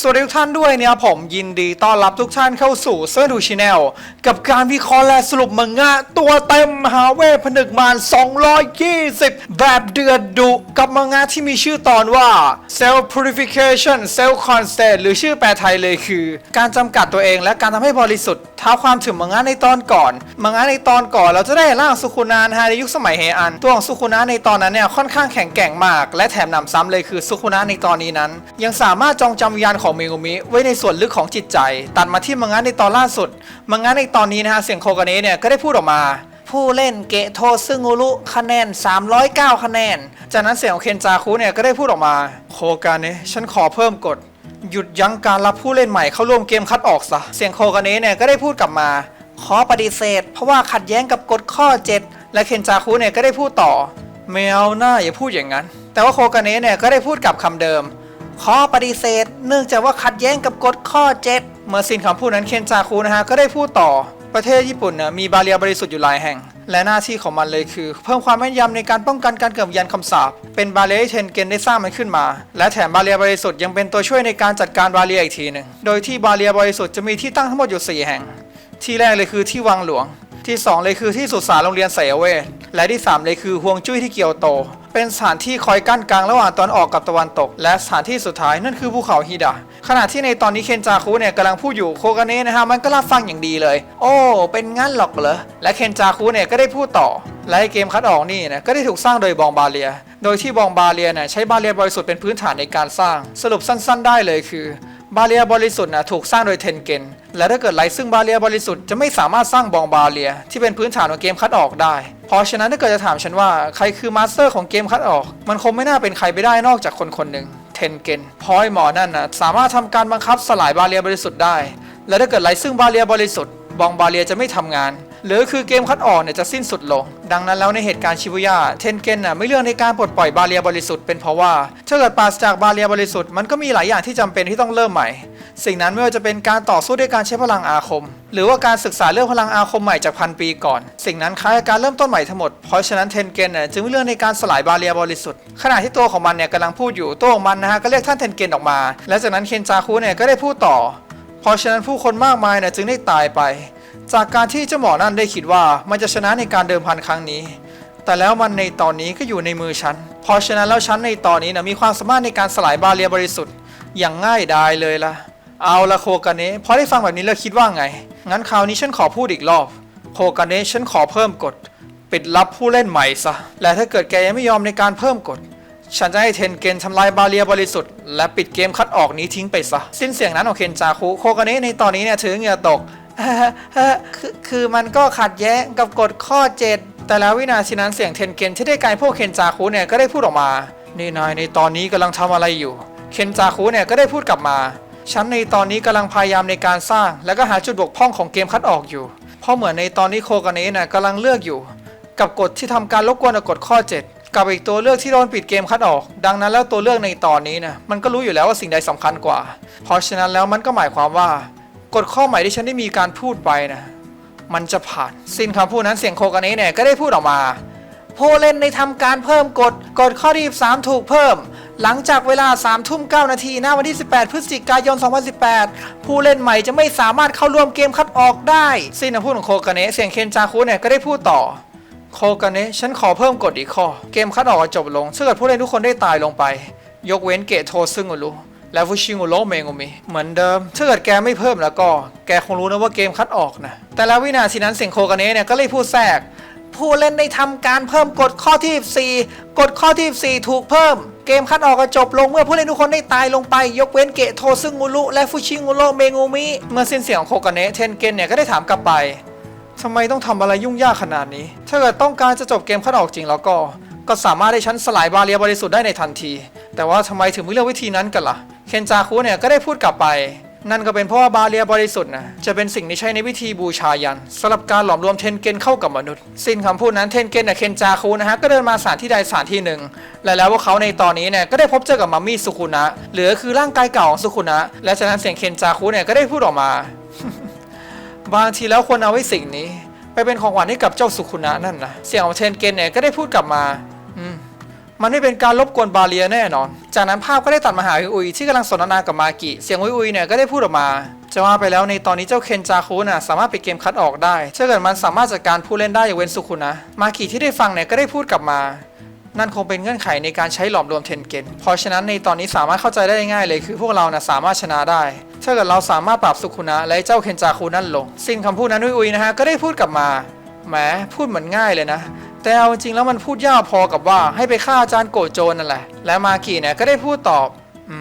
สวัสดีทุกท่านด้วยเนี่ยผมยินดีต้อนรับทุกท่านเข้าสู่เซอร์ดูช n แนลกับการวิเคราะห์และสรุปมังงะตัวเต็มมหาเวทผนึกมาร220 แบบเดือดดุกับมังงะที่มีชื่อตอนว่า Self Purification Self Constant หรือชื่อแปลไทยเลยคือ การจำกัดตัวเองและการทำให้บริสุทธิ์ท้าความถึงมังงะในตอนก่อน มังงะในตอนก่อนเราจะได้ร่างสุคุนานะฮะในยุคสมัยเฮอัน ตัวของสุคุนะในตอนนั้นเนี่ยค่อนข้างแข็งแกร่งมาก และแถมนำซ้ำเลยคือสุคุนะในตอนนี้นั้น ยังสามารถจองจำวิญญาณของเมกุมิไว้ในส่วนลึกของจิตใจ ตัดมาที่มังงะในตอนล่าสุด มังงะในตอนนี้นะฮะเสียงโคกาเนะเนี่ยก็ได้พูดออกมาผู้เล่นเกะโทซึงุรุคะแนน 309 คะแนน จากนั้นเสียงของเคนจาคุเนี่ยก็ได้พูดออกมา โคกาเนะฉันขอเพิ่มกฎ หยุดยั้งการรับผู้เล่นใหม่เข้าร่วมเกมคัดออกซะ เสียงโคกาเนะเนี่ยก็ได้พูดกลับมา ขอปฏิเสธ เพราะว่าขัดแย้งกับกฎข้อ 7 และเคนจาคุเนี่ยก็ได้พูดต่อไม่เอาหน้าอย่าพูดอย่างนั้น แต่ว่าโคกาเนะเนี่ยก็ได้พูดกลับคำเดิม ขอปฏิเสธ เนื่องจากว่าขัดแย้งกับกฎข้อ 7 เมื่อสิ้นคำพูดนั้นเคนจาคุนะฮะก็ได้พูดต่อประเทศญี่ปุ่นเนี่ยมีบาเรียบริสุทธิ์อยู่หลายแห่ง และหน้าที่ของมันเลยคือ เพิ่มความแม่นยำในการป้องกันการเกิดวิญญาณคำสาปเป็นบาเรียที่เทนเกนได้สร้างมันขึ้นมา และแถมบาเรียบริสุทธิ์ยังเป็นตัวช่วยในการจัดการบาเรียอีกทีหนึ่งโดยที่บาเรียบริสุทธิ์จะมีที่ตั้งทั้งหมดอยู่ 4 แห่ง ที่แรกเลยคือที่วังหลวง ที่ 2 เลยคือที่สุสานโรงเรียนไสยเวทและที่ 3 เลยคือฮวงจุ้ยที่เกียวโต เป็นสถานที่คอยกั้นกลางระหว่างตอนออกกับตะวันตก และสถานที่สุดท้ายนั่นคือภูเขาฮิดะขณะที่ในตอนนี้เคนจาคุเนี่ยกำลังพูดอยู่โคกาเนะนะฮะมันก็รับฟังอย่างดีเลย โอ้เป็นงั้นหรอกเหรอและเคนจาคุเนี่ยก็ได้พูดต่อ และเกมคัดออกนี่นะก็ได้ถูกสร้างโดยบองบาเลีย โดยที่บองบาเลียเนี่ยใช้บาเลียบริสุทธิ์เป็นพื้นฐานในการสร้าง สรุปสั้น ๆ ได้เลยคือ บาเลียบริสุทธิ์นะถูกสร้างโดยเทนเกนและถ้าเกิดไรซึ่งบาเลียบริสุทธิ์จะไม่สามารถสร้างบองบาเลียที่เป็นพื้นฐานของเกมคัดออกได้ เพราะฉะนั้นถ้าเกิดจะถามฉันว่าใครคือมาสเตอร์ของเกมคัดออก มันคงไม่น่าเป็นใครไปได้นอกจากคนคนหนึ่งเทนเกนพราะไอ้หมอนั่นนะสามารถทำการบังคับสลายบาเลียบริสุทธิ์ได้ และถ้าเกิดไรซึ่งบาเลียบริสุทธิ์บองบาเลียจะไม่ทำงาน หรือคือเกมคัดออกเนี่ยจะสิ้นสุดลง ดังนั้นแล้วในเหตุการณ์ชิบุย่าเทนเกนน่ะไม่เลือกในการปลดปล่อยบาเลียบริสุทธิ์เป็นเพราะว่าถ้าเกิดปราศจากบาเลียบริสุทธิ์มันก็มีหลายอย่างที่จำเป็นที่ต้องเริ่มใหม่ สิ่งนั้นไม่ว่าจะเป็นการต่อสู้ด้วยการใช้พลังอาคม หรือว่าการศึกษาเรื่องพลังอาคมใหม่จากพันปีก่อน สิ่งนั้นคล้ายการเริ่มต้นใหม่ทั้งหมดเพราะฉะนั้นเทนเกนน่ะจึงไม่เลือกในการสลายบาเลียบริสุทธิ์ขณะที่ตัวของมันเนี่ยกำลังพูดอยู่ตัวของมันนะฮะก็เรียกท่านเทนเกนออกมา และจากนั้นเคนจาคุเนี่ยก็ได้พูดต่อ เพราะฉะนั้นผู้คนมากมายเนี่ยจึงได้ตายไป จากการที่เจ้าหมอนั่นได้คิดว่ามันจะชนะในการเดิมพันครั้งนี้ แต่แล้วมันในตอนนี้ก็อยู่ในมือฉันพราะฉะนั้นแล้วฉันในตอนนี้นะมีความสามารถในการสลายบาเรียบริสุทธิ์อย่างง่ายดายเลยล่ะ เอาละโคกาเนะพอได้ฟังแบบนี้แล้วคิดว่าไง งั้นคราวนี้ฉันขอพูดอีกรอบ โคกาเนะฉันขอเพิ่มกฎปิดรับผู้เล่นใหม่ซะ และถ้าเกิดแกยังไม่ยอมในการเพิ่มกฎฉันจะให้เทนเกนทำลายบาเรียบริสุทธิ์และปิดเกมคัดออกนี้ทิ้งไปซะ สิ้นเสียงนั้นของเคนจาคุโคกาเนะในตอนนี้เนี่ยถือเหงื่อตก คือคือมันก็ขัดแย้งกับกฎข้อ 7 แต่แล้ววินาทีนั้นเสียงเทนเกนที่ได้กลายพวกเคนจาคุเนี่ยก็ได้พูดออกมา นี่นายในตอนนี้กำลังทำอะไรอยู่ เคนจาคุเนี่ยก็ได้พูดกลับมา ฉันในตอนนี้กำลังพยายามในการสร้าง และก็หาจุดบกพร่องของเกมคัดออกอยู่ เพราะเหมือนในตอนนี้โคกาเนะน่ะกำลังเลือกอยู่ กับกฎที่ทำการรบกวนกฎข้อ 7กับอีกตัวเลือกที่โดนปิดเกมคัดออก ดังนั้นแล้วตัวเลือกในตอนนี้นะมันก็รู้อยู่แล้วว่าสิ่งใดสำคัญกว่า เพราะฉะนั้นแล้วมันก็หมายความว่า กฎข้อใหม่ที่ฉันได้มีการพูดไปนะมันจะผ่านสิ้นคำพูดนั้นเสียงโคกาเนะเนี่ยก็ได้พูดออกมา ผู้เล่นได้ทำการเพิ่มกฎกฎข้อที่3ถูกเพิ่ม หลังจากเวลา3ทุ่ม9นาทีณวันที่ 18 พฤศจิกายน 2018 ผู้เล่นใหม่จะไม่สามารถเข้าร่วมเกมคัดออกได้ สิ้นคำพูดของโคกาเนะเสียงเคนจาคุเนี่ยก็ได้พูดต่อโคกาเนะฉันขอเพิ่มกฎอีกข้อ เกมคัดออกจบลงถ้าเกิดผู้เล่นทุกคนได้ตายลงไป ยกเว้นเกะโทซึ่งุรุ และฟุชิงุโรเมงุมิเหมือนเดิมถ้าเกิดแกไม่เพิ่มแล้วก็แกคงรู้นะว่าเกมคัดออกนะ แต่แล้ววินาทีนั้นเสียงโคกาเนะเนี่ยก็เลยพูดแทรก ผู้เล่นได้ทำการเพิ่มกฎข้อที่ 4 กฎข้อที่ 4 ถูกเพิ่ม เกมคัดออกก็จบลงเมื่อผู้เล่นทุกคนได้ตายลงไป ยกเว้นเกะโทซึงุรุและฟุชิงุโรเมงุมิเมื่อสิ้นเสียงของโคกาเนะเทนเกนเนี่ยก็ได้ถามกลับไปทำไมต้องทำอะไรยุ่งยากขนาดนี้ ถ้าเกิดต้องการจะจบเกมคัดออกจริงแล้วก็ ก็สามารถให้ฉันสลายบาเรียบริสุทธิ์ได้ในทันที แต่ว่าทำไมถึงไม่เลือกวิธีนั้นกันล่ะ เคนจาคุเนี่ยก็ได้พูดกลับไป นั่นก็เป็นเพราะว่าบาเรียบริสุทธิ์นะจะเป็นสิ่งที่ใช้ในพิธีบูชายันสำหรับการหลอมรวมเทนเกนเข้ากับมนุษย์ สิ้นคำพูดนั้นเทนเกนกับเคนจาคุนะฮะก็เดินมาสถานที่ใดสถานที่หนึ่ง และแล้วพวกเขาในตอนนี้เนี่ยก็ได้พบเจอกับมัมมี่สุคุนะหรือคือร่างกายเก่าของสุคุนะและจากนั้นเสียงเคนจาคุเนี่ยก็ได้พูดออกมา บางทีแล้วควรเอาไว้สิ่งนี้ ไปเป็นของขวัญให้กับเจ้าสุขุนะนั่นนะเสียงของเทนเกนเนี่ยก็ได้พูดกลับมา มันไม่เป็นการรบกวนบาเลียแน่นอน จากนั้นภาพก็ได้ตัดมาหาอุยที่กำลังสนทนากับมากิ เสียงอุยอุยเนี่ยก็ได้พูดออกมา จะว่าไปแล้วในตอนนี้เจ้าเคนจาคุน่ะสามารถปิดเกมคัดออกได้ถ้าเกิดมันสามารถจัดการผู้เล่นได้อย่างเว้นสุคุนะ มากิที่ได้ฟังเนี่ยก็ได้พูดกลับมา นั่นคงเป็นเงื่อนไขในการใช้หลอมรวมเทนเกน เพราะฉะนั้นในตอนนี้สามารถเข้าใจได้ง่ายเลย คือพวกเรานะสามารถชนะได้ ถ้าเกิดเราสามารถปรับสุขุนะและเจ้าเคนจาคุนั่นลง สิ้นคำพูดนั้นอุยนะฮะก็ได้พูดกลับมา แหมพูดเหมือนง่ายเลยนะ แต่เอาจริงแล้วมันพูดยากพอกับว่าให้ไปฆ่าอาจารย์โกโจนั่นแหละ และมากิเนี่ยก็ได้พูดตอบอ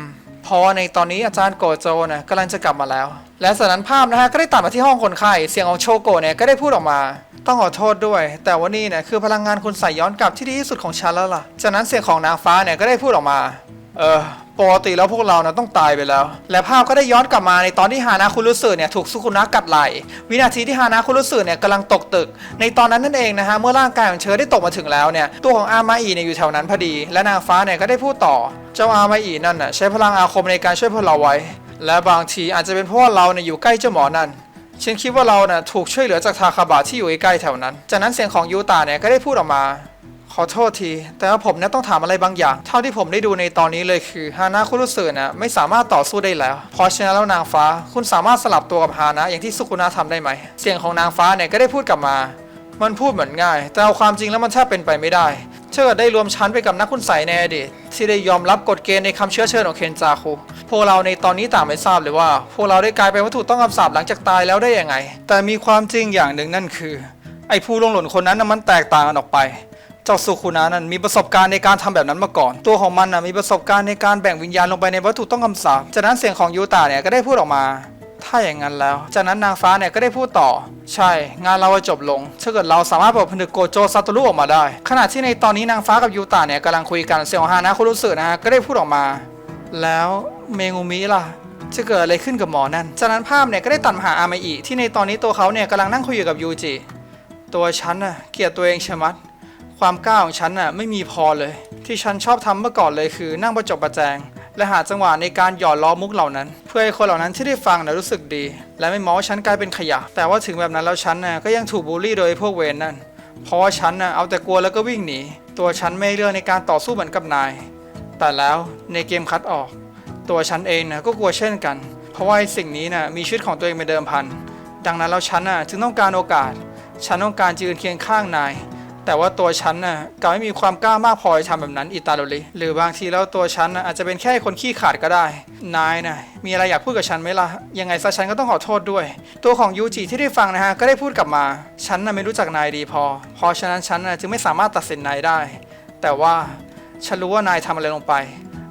พอในตอนนี้อาจารย์โกโจนะกำลังจะกลับมาแล้ว และสนั้นภาพนะฮะก็ได้ตัดมาที่ห้องคนไข้เสียงของโชโกเนี่ยก็ได้พูดออกมาต้องขอโทษด้วย แต่ว่านี่เนี่ยคือพลังงานคุณใส่ย้อนกลับที่ดีที่สุดของฉันแล้วล่ะ จากนั้นเสียงของนางฟ้าเนี่ยก็ได้พูดออกมา เออ ปกติแล้วพวกเรานะต้องตายไปแล้ว และภาพก็ได้ย้อนกลับมาในตอนที่ฮานาคุรุสึเนี่ยถูกสุคุนะกัดไหลวินาทีที่ฮานาคุรุสึเนี่ยกำลังตกตึก ในตอนนั้นนั่นเองนะฮะเมื่อร่างกายของเชอได้ตกมาถึงแล้วเนี่ยตัวของอามาอีเนี่ยอยู่แถวนั้นพอดี และนางฟ้าเนี่ยก็ได้พูดต่อ เจ้าอามาอีนั่นน่ะใช้พลังอาคมในการช่วยพวกเราไว้ และบางทีอาจจะเป็นเพราะว่าเราเนี่ยอยู่ใกล้เจ้าหมอนั่นฉันคิดว่าเราน่ะถูกช่วยเหลือจากทาคาบะที่อยู่ใกล้แถวนั้น จากนั้นเสียงของยูตาเนี่ยก็ได้พูดออกมา อโทษที แต่ว่าผมเนี่ยต้องถามอะไรบางอย่าง เท่าที่ผมได้ดูในตอนนี้เลยคือฮานะคุรุสึนะไม่สามารถต่อสู้ได้แล้ว เพราะฉะนั้นแล้วนางฟ้าคุณสามารถสลับตัวกับฮานะอย่างที่สุกุนะทำได้ไหม เสียงของนางฟ้าเนี่ยก็ได้พูดกลับมา มันพูดเหมือนง่าย แต่เอาความจริงแล้วมันแทบเป็นไปไม่ได้ เชิดได้รวมชั้นไปกับนักคุณใสยในอดีตที่ได้ยอมรับกฎเกณฑ์ในคำเชื้อเชิญของเคนจาคุพวกเราในตอนนี้ต่างไม่ทราบเลยว่า พวกเราได้กลายเป็นวัตถุต้องคำสาปหลังจากตายแล้วได้ยังไง แต่มีความจริงอย่างหนึ่งนั่นคือไอ้ผู้ลงหล่นคนนั้นมันแตกต่างกันออกไป เจ้าสุคุนะนั้นมีประสบการณ์ในการทำแบบนั้นมาก่อน ตัวของมันนะมีประสบการณ์ในการแบ่งวิญญาณลงไปในวัตถุต้องคำสาปจากนั้นเสียงของยูตาเนี่ยก็ได้พูดออกมา ถ้าอย่างนั้นแล้ว จากนั้นนางฟ้าเนี่ยก็ได้พูดต่อ ใช่ งานเราจบลงถ้าเกิดเราสามารถปลดผนึกโกโจซาโตรุออกมาได้ ขณะที่ในตอนนี้นางฟ้ากับยูตาเนี่ยกำลังคุยกันเสียงของฮานะคุรุสึนะฮะก็ได้พูดออกมา แล้วเมงูมิล่ะจะเกิดอะไรขึ้นกับหมอนั่น จากนั้นภาพเนี่ยก็ได้ตัดมาหาอามาอิที่ในตอนนี้ตัวเขาเนี่ยกำลังนั่งคุยอยู่กับยูจิ ตัวฉันน่ะเกลียดตัวเองชะมัด ความกล้าของฉันน่ะไม่มีพอเลย ที่ฉันชอบทำเมื่อก่อนเลยคือนั่งประจบประแจง และหาจังหวะในการหยอดล้อมุกเหล่านั้น เพื่อให้คนเหล่านั้นที่ได้ฟังน่ะรู้สึกดี และไม่มองว่าฉันกลายเป็นขยะ แต่ว่าถึงแบบนั้นแล้วฉันน่ะก็ยังถูกบูลลี่โดยพวกเวนนั่นเพราะว่าฉันน่ะเอาแต่กลัวแล้วก็วิ่งหนี ตัวฉันไม่เลือกในการต่อสู้เหมือนกับนาย แต่แล้วในเกมคัดออก ตัวฉันเองนะก็กลัวเช่นกัน เพราะว่าสิ่งนี้นะมีชีวิตของตัวเองเป็นเดิมพัน ดังนั้นแล้วฉันน่ะจึงต้องการโอกาส ฉันต้องการยืนเคียงข้างนาย แต่ว่าตัวฉันน่ะกลับไม่มีความกล้ามากพอจะทำแบบนั้นอิตาโดริหรือบางทีแล้วตัวฉันน่ะอาจจะเป็นแค่คนขี้ขาดก็ได้ นายน่ะมีอะไรอยากพูดกับฉันไหมล่ะ ยังไงซะฉันก็ต้องขอโทษด้วย ตัวของยูจิที่ได้ฟังนะฮะก็ได้พูดกลับมา ฉันน่ะไม่รู้จักนายดีพอ เพราะฉะนั้นฉันน่ะจึงไม่สามารถตัดสินนายได้ แต่ว่าฉันรู้ว่านายทำอะไรลงไป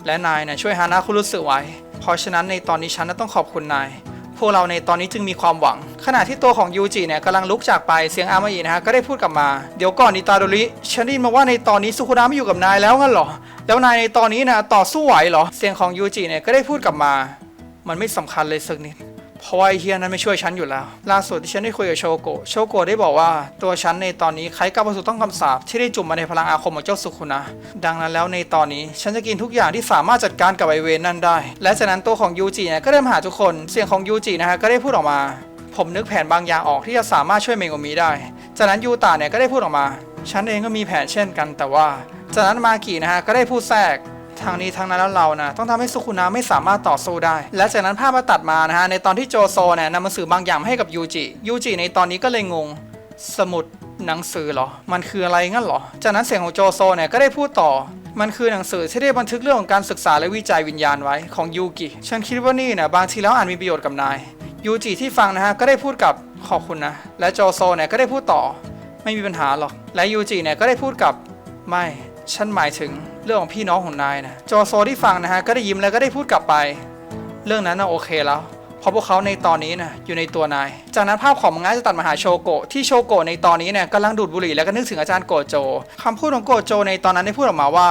และนายน่ะช่วยฮานะคุรุสึไว้ เพราะฉะนั้นในตอนนี้ฉันน่ะต้องขอบคุณนาย พวกเราในตอนนี้จึงมีความหวัง ขณะที่ตัวของยูจิเนี่ยกำลังลุกจากไปเสียงอามาอินะฮะก็ได้พูดกลับมา เดี๋ยวก่อนอิตาโดริฉันได้ยินมาว่าในตอนนี้สุคุนะไม่อยู่กับนายแล้วงั้นเหรอ แล้วนายในตอนนี้นะต่อสู้ไหวเหรอ เสียงของยูจิเนี่ยก็ได้พูดกลับมา มันไม่สำคัญเลยสักนิด เพราะว่าไอ้เฮียนั้นไม่ช่วยฉันอยู่แล้ว ล่าสุดที่ฉันได้คุยกับโชโกะ โชโกะได้บอกว่าตัวฉันในตอนนี้คล้ายกับวัตถุต้องคำสาปที่ได้จุ่มมาในพลังอาคมของเจ้าสุคุนะ ดังนั้นแล้วในตอนนี้ฉันจะกินทุกอย่างที่สามารถจัดการกับไอเวนนั่นได้ และจากนั้นตัวของยูจิเนี่ยก็ได้มหาทุกคน เสียงของยูจินะฮะก็ได้พูดออกมา ผมนึกแผนบางอย่างออกที่จะสามารถช่วยเมโกมิได้ จากนั้นยูตาเนี่ยก็ได้พูดออกมา ฉันเองก็มีแผนเช่นกัน แต่ว่า จากนั้นมากินะฮะก็ได้พูดแทรก ทางนี้ทางนั้นแล้วเรานะต้องทำให้สุคุนะไม่สามารถต่อสู้ได้ และจากนั้นภาพมาตัดมานะฮะในตอนที่โจโซเนี่ยนำหนังสือบางอย่างให้กับยูจิยูจิในตอนนี้ก็เลยงงสมุดหนังสือเหรอ มันคืออะไรงั้นเหรอ จากนั้นเสียงของโจโซเนี่ยก็ได้พูดต่อ มันคือหนังสือที่ได้บันทึกเรื่องของการศึกษาและวิจัยวิญญาณไว้ของยูกิ ฉันคิดว่านี่นะบางทีแล้วอ่าจมีประโยชน์กับนาย ยูจิที่ฟังนะฮะก็ได้พูดกับขอบคุณนะ และโจโซเนี่ยก็ได้พูดต่อ ไม่มีปัญหาหรอก และยูจิเนี่ยก็ได้พูดกับไม่ ฉันหมายถึง เรื่องของพี่น้องของนายนะโจโซที่ฟังนะฮะก็ได้ยิ้มแล้วก็ได้พูดกลับไป เรื่องนั้นนะโอเคแล้วเพราะพวกเขาในตอนนี้นะอยู่ในตัวนาย จากนั้นภาพของมังงะจะตัดมาหาโชโกะที่โชโกะในตอนนี้เนี่ยกำลังดูดบุหรี่แล้วก็นึกถึงอาจารย์โกโจคำพูดของโกโจในตอนนั้นได้พูดออกมาว่า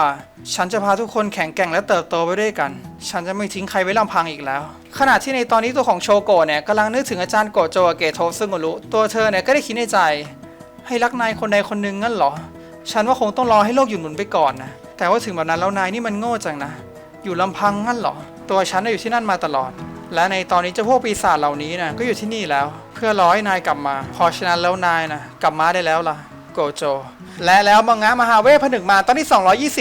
ฉันจะพาทุกคนแข็งแกร่งและเติบโตไปด้วยกัน ฉันจะไม่ทิ้งใครไว้ลำพังอีกแล้ว ขณะที่ในตอนนี้ตัวของโชโกะเนี่ยกำลังนึกถึงอาจารย์โกโจเกโทซึ่งุรุตัวเธอเนี่ยก็ได้คิดในใจ ให้รักนายคนใดคนหนึ่งงั้นเหรอ ฉันว่าคงต้องรอให้โลกหยุดหมุนไปก่อนนะ แต่ว่าถึงแบบนั้นแล้วนายนี่มันโง่จังนะ อยู่ลำพังงั้นเหรอ ตัวฉันน่ะอยู่ที่นั่นมาตลอด และในตอนนี้เจ้าพวกปีศาจเหล่านี้นะก็อยู่ที่นี่แล้ว เพื่อรอให้นายกลับมา พอฉะนั้นแล้วนายนะกลับมาได้แล้วล่ะ โกโจ และแล้วมังงะมหาเวทผนึกมาตอนที่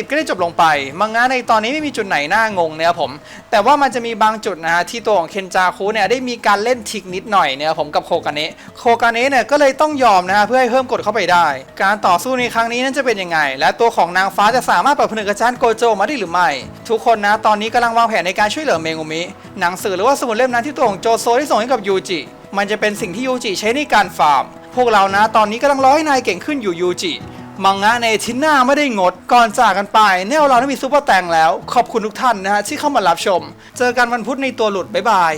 220 ก็ได้จบลงไป มังงะในตอนนี้ไม่มีจุดไหนน่างงเนี่ยผม แต่ว่ามันจะมีบางจุดนะฮะที่ตัวของเคนจาคุเนี่ยได้มีการเล่นทิกนิดหน่อยเนี่ยผมกับโคกาเนะโคกาเนะเนี่ยก็เลยต้องยอมนะฮะเพื่อให้เพิ่มกดเข้าไปได้ การต่อสู้ในครั้งนี้นั้นจะเป็นยังไง และตัวของนางฟ้าจะสามารถเปิดผนึกอาจารย์โกโจมาได้หรือไม่ ทุกคนนะตอนนี้กำลังวางแผนในการช่วยเหลือเมงุมิหนังสือหรือว่าสมุดเล่มนั้นที่ตัวของโจโซได้ส่งให้กับยูจิมันจะเป็นสิ่งที่ยูจิใช้ในการฟาร์ม พวกเรานะตอนนี้กำลังรอให้นายเก่งขึ้นอยู่ยูจิมังงะในอาทินหน้าไม่ได้งด ก่อนจากกันไป แนวเราได้มีซุปเปอร์แตงแล้ว ขอบคุณทุกท่านนะฮะที่เข้ามารับชม เจอกันวันพุธในตัวหลุดบ๊ายบาย